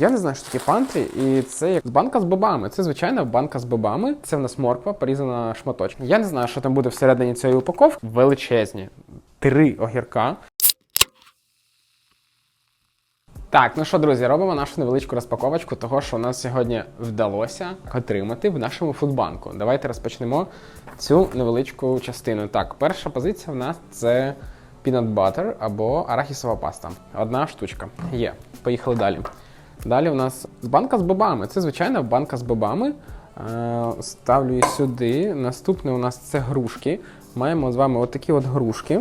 Я не знаю, що таке пантрі, і це як банка з бобами. Це звичайна банка з бобами. Це в нас морква, порізана на. Я не знаю, що там буде всередині цієї упаковки. Величезні. Три огірка. Так, ну що, друзі, робимо нашу невеличку розпаковочку того, що у нас сьогодні вдалося отримати в нашому фудбанку. Давайте розпочнемо цю невеличку частину. Так, перша позиція в нас це peanut butter або арахісова паста. Одна штучка. Є. Поїхали далі. Далі у нас банка з бобами. Це звичайна банка з бобами. Е, Ставлю її сюди. Наступне у нас це грушки. Маємо з вами отакі от грушки.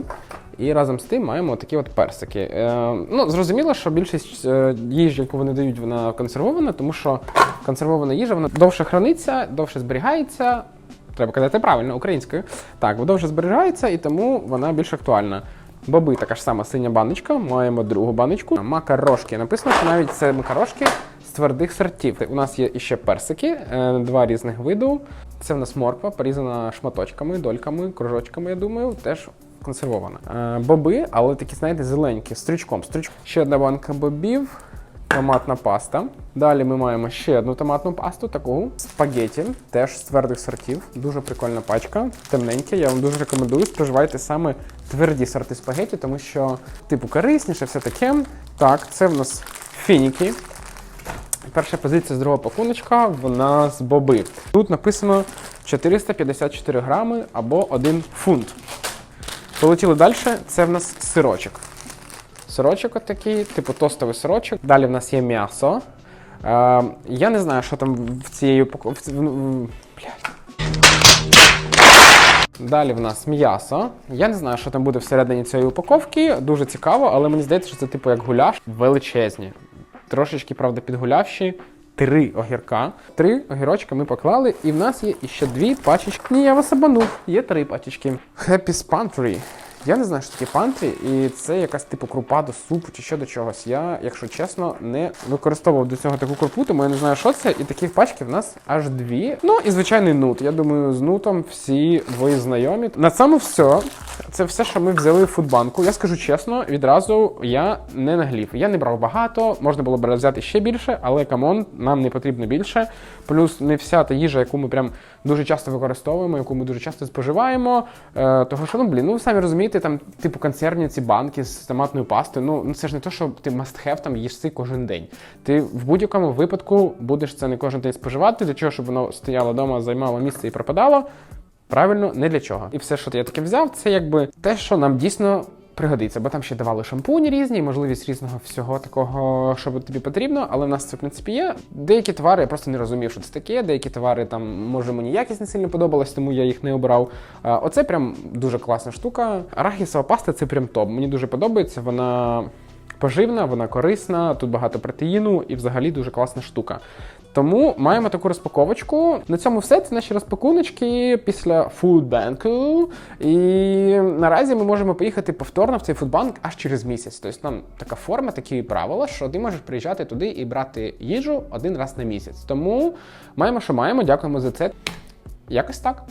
І разом з тим маємо такі от персики. Е, ну, зрозуміло, що більшість е, їжі, яку вони дають, вона консервована, тому що консервована їжа вона довше храниться, довше зберігається. Треба казати правильно, українською. Так, довше зберігається і тому вона більш актуальна. Боби така ж сама синя баночка, маємо другу баночку. Макарошки. Написано, що навіть це макарошки з твердих сортів. У нас є іще персики, е, два різних виду. Це в нас морква, порізана шматочками, дольками, кружочками, я думаю, теж консервована. Е, Боби, але такі, знаєте, зеленькі, стрючком. Стрючком. Ще одна банка бобів. Томатна паста. Далі ми маємо ще одну томатну пасту, таку спагеті, теж з твердих сортів. Дуже прикольна пачка, темненька. Я вам дуже рекомендую. Споживайте саме тверді сорти спагеті, тому що, типу, корисніше, все таке. Так, це в нас фініки. Перша позиція з другого пакуночка в нас боби. Тут написано 454 грами або 1 фунт. Полетіли далі. Це в нас сирочок. Сирочок отакий, типу тостовий сирочок. Далі в нас є м'ясо. Е, я не знаю, що там в цієї упаковці. Далі в нас м'ясо. Я не знаю, що там буде всередині цієї упаковки. Дуже цікаво, але мені здається, що це типу як гуляш. Величезні. Трошечки, правда, підгулявші. Три огірка. Три огірочка ми поклали, і в нас є іще дві пачечки. Ні, я вас обманув. Є три пачечки. Happy Pantry. Я не знаю, що таке пантрі, і це якась типу крупа до супу чи ще до чогось. Я, якщо чесно, не використовував до цього таку крупу, тому я не знаю, що це. І таких пачків в нас аж дві. Ну і звичайний нут. Я думаю, з нутом всі ви знайомі. На цьому все. Це все, що ми взяли в фудбанку. Я скажу чесно, відразу я не наглів. Я не брав багато, можна було б взяти ще більше, але камон, нам не потрібно більше. Плюс не вся та їжа, яку ми прям дуже часто використовуємо, яку ми дуже часто споживаємо. Е, того що, ну блін, ну ви самі розумієте, там, типу, консервні ці банки з томатною пастою. Ну, ну це ж не то, що ти must have там їсти кожен день. Ти в будь-якому випадку будеш це не кожен день споживати, для чого, щоб воно стояло вдома, займало місце і пропадало. Правильно, не для чого. І все, що я таке взяв, це якби те, що нам дійсно пригодиться, бо там ще давали шампуні різні, можливість різного всього такого, що тобі потрібно, але в нас це в принципі є. Деякі товари я просто не розумів, що це таке. Деякі товари там може мені якість не сильно подобалась, тому я їх не обрав. А, Оце прям дуже класна штука. Арахісова паста це прям топ. Мені дуже подобається. Вона. Поживна, вона корисна, тут багато протеїну і взагалі дуже класна штука. Тому маємо таку розпаковочку. На цьому все. Це наші розпакуночки після фудбанку. І наразі ми можемо поїхати повторно в цей фудбанк аж через місяць. Тобто там така форма, такі правила, що ти можеш приїжджати туди і брати їжу один раз на місяць. Тому маємо, що маємо. Дякуємо за це. Якось так.